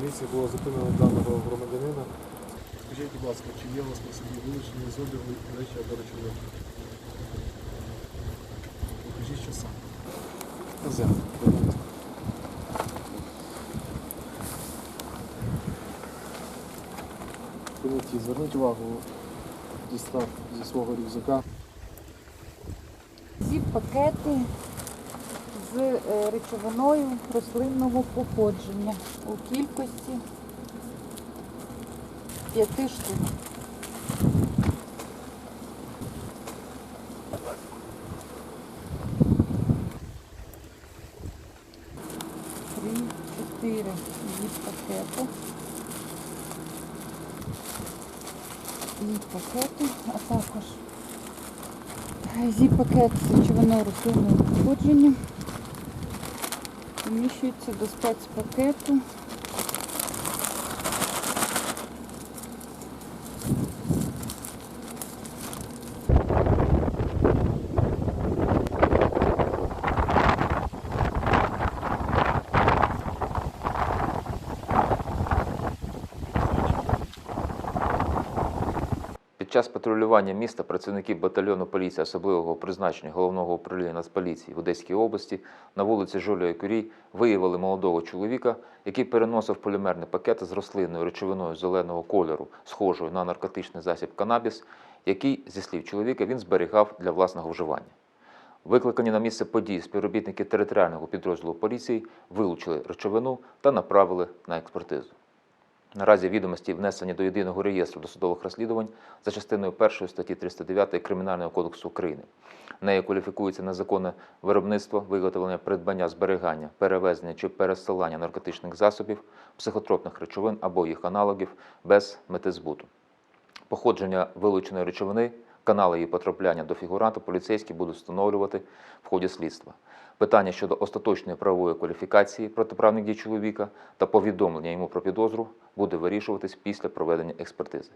поліції було зупинено даного громадянина. Скажіть, будь ласка, чи є у вас при собі вилучені з обігу речі або речовини? Покажіть, що саме. Взяв. Поняті, зверніть увагу, дістав зі свого рюкзака. Ці пакети з е, речовиною рослинного походження у кількості п'яти штук. Три, чотири від пакету. І пакети, а також Зі-пакет з речовиною рослинного походження вміщується до спецпакету. Час патрулювання міста працівники батальйону поліції особливого призначення головного управління Нацполіції в Одеській області на вулиці Жолія Кюрій виявили молодого чоловіка, який переносив полімерний пакет з рослинною речовиною зеленого кольору, схожою на наркотичний засіб канабіс, який, зі слів чоловіка, він зберігав для власного вживання. Викликані на місце події співробітники територіального підрозділу поліції вилучили речовину та направили на експертизу. Наразі відомості внесені до єдиного реєстру досудових розслідувань за частиною 1 статті 309 Кримінального кодексу України. Нею кваліфікується незаконне виробництво, виготовлення, придбання, зберігання, перевезення чи пересилання наркотичних засобів, психотропних речовин або їх аналогів без мети збуту. Походження вилученої речовини, канали її потрапляння до фігуранта поліцейські будуть встановлювати в ході слідства. Питання щодо остаточної правової кваліфікації протиправних дій чоловіка та повідомлення йому про підозру буде вирішуватись після проведення експертизи.